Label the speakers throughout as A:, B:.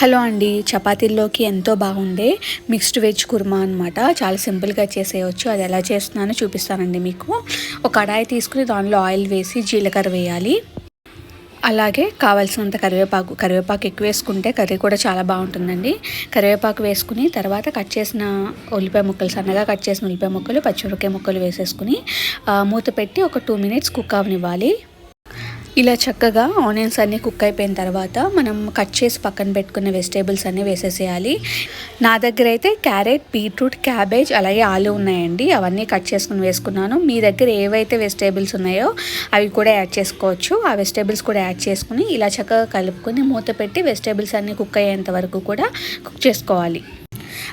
A: Hello అండి. చపాతీల్లోకి ఎంతో బాగుండే మిక్స్డ్ వెజ్ కుర్మా అనమాట చాలా సింపుల్గా చేసేయచ్చు. అది ఎలా చేస్తున్నానో చూపిస్తానండి మీకు. ఒక కడాయి తీసుకుని దానిలో ఆయిల్ వేసి జీలకర్ర వేయాలి. అలాగే కావాల్సినంత కరివేపాకు కరివేపాకు ఎక్కువ వేసుకుంటే కర్రీ కూడా చాలా బాగుంటుందండి. కరివేపాకు వేసుకుని తర్వాత కట్ చేసిన ఉల్లిపాయ ముక్కలు సన్నగా కట్ చేసిన ఉల్లిపాయ ముక్కలు పచ్చిమిరపకాయ ముక్కలు వేసేసుకుని మూత పెట్టి ఒక టూ మినిట్స్ కుక్ అవనివ్వాలి. ఇలా చక్కగా ఆనియన్స్ అన్నీ కుక్ అయిపోయిన తర్వాత మనం కట్ చేసి పక్కన పెట్టుకున్న వెజిటేబుల్స్ అన్నీ వేసేసేయాలి. నా దగ్గర అయితే క్యారెట్ బీట్రూట్ క్యాబేజ్ అలాగే ఆలు ఉన్నాయండి. అవన్నీ కట్ చేసుకుని వేసుకున్నాను. మీ దగ్గర ఏవైతే వెజిటేబుల్స్ ఉన్నాయో అవి కూడా యాడ్ చేసుకోవచ్చు. ఆ వెజిటేబుల్స్ కూడా యాడ్ చేసుకుని ఇలా చక్కగా కలుపుకొని మూత పెట్టి వెజిటేబుల్స్ అన్నీ కుక్ అయ్యేంత వరకు కూడా కుక్ చేసుకోవాలి.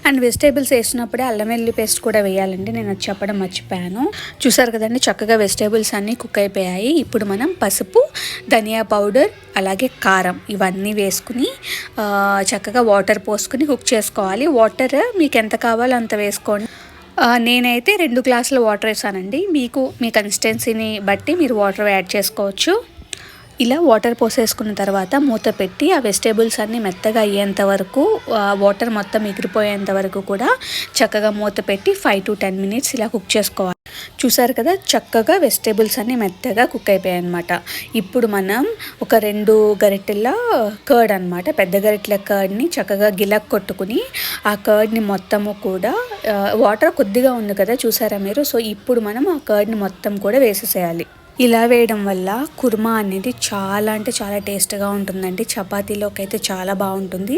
A: అండ్ వెజిటేబుల్స్ వేసినప్పుడే అల్లం వెల్లి పేస్ట్ కూడా వేయాలండి. నేను అది చెప్పడం మర్చిపోయాను. చూసారు కదండి చక్కగా వెజిటేబుల్స్ అన్నీ కుక్ అయిపోయాయి. ఇప్పుడు మనం పసుపు ధనియా పౌడర్ అలాగే కారం ఇవన్నీ వేసుకుని చక్కగా వాటర్ పోసుకుని కుక్ చేసుకోవాలి. వాటర్ మీకు ఎంత కావాలో అంత వేసుకోండి. నేనైతే రెండు గ్లాసుల వాటర్ వేసానండి. మీకు మీ కన్సిస్టెన్సీని బట్టి మీరు వాటర్ యాడ్ చేసుకోవచ్చు. ఇలా వాటర్ పోసేసుకున్న తర్వాత మూత పెట్టి ఆ వెజిటేబుల్స్ అన్నీ మెత్తగా అయ్యేంత వరకు వాటర్ మొత్తం ఎగిరిపోయేంత వరకు కూడా చక్కగా మూత పెట్టి ఫైవ్ టు టెన్ మినిట్స్ ఇలా కుక్ చేసుకోవాలి. చూసారు కదా చక్కగా వెజిటేబుల్స్ అన్నీ మెత్తగా కుక్ అయిపోయాయి అనమాట ఇప్పుడు మనం ఒక రెండు గరిటెల కర్డ్ అనమాట పెద్ద గరిటెల కర్డ్ని చక్కగా గిలక్ కొట్టుకుని ఆ కర్డ్ని మొత్తము కూడా వాటర్ కొద్దిగా ఉంది కదా చూసారా మీరు? సో ఇప్పుడు మనం ఆ కర్డ్ని మొత్తం కూడా వేసేసేయాలి. ఇలా వేయడం వల్ల కుర్మా అనేది చాలా అంటే చాలా టేస్ట్గా ఉంటుందండి. చపాతీలోకి అయితే చాలా బాగుంటుంది.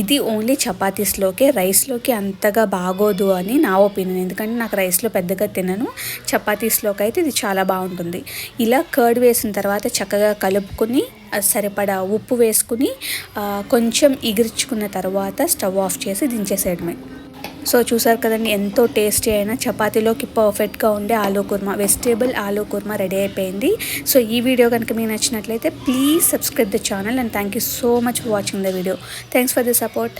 A: ఇది ఓన్లీ చపాతీస్లోకే రైస్లోకి అంతగా బాగోదు అని నా ఒపీనియన్. ఎందుకంటే నాకు రైస్లో పెద్దగా తినను. చపాతీస్లోకి అయితే ఇది చాలా బాగుంటుంది. ఇలా కర్డ్ వేసిన తర్వాత చక్కగా కలుపుకొని సరిపడా ఉప్పు వేసుకుని కొంచెం ఎగిరించుకున్న తర్వాత స్టవ్ ఆఫ్ చేసి దించేసేయడమే. సో చూసారు కదండి ఎంతో టేస్టీ అయిన చపాతీలోకి పర్ఫెక్ట్గా ఉండే ఆలూ కుర్మా వెజిటేబుల్ ఆలూ కుర్మా రెడీ అయిపోయింది. సో ఈ వీడియో కనుక మీకు నచ్చినట్లయితే please subscribe the channel and thank you so much for watching the video. Thanks for the support.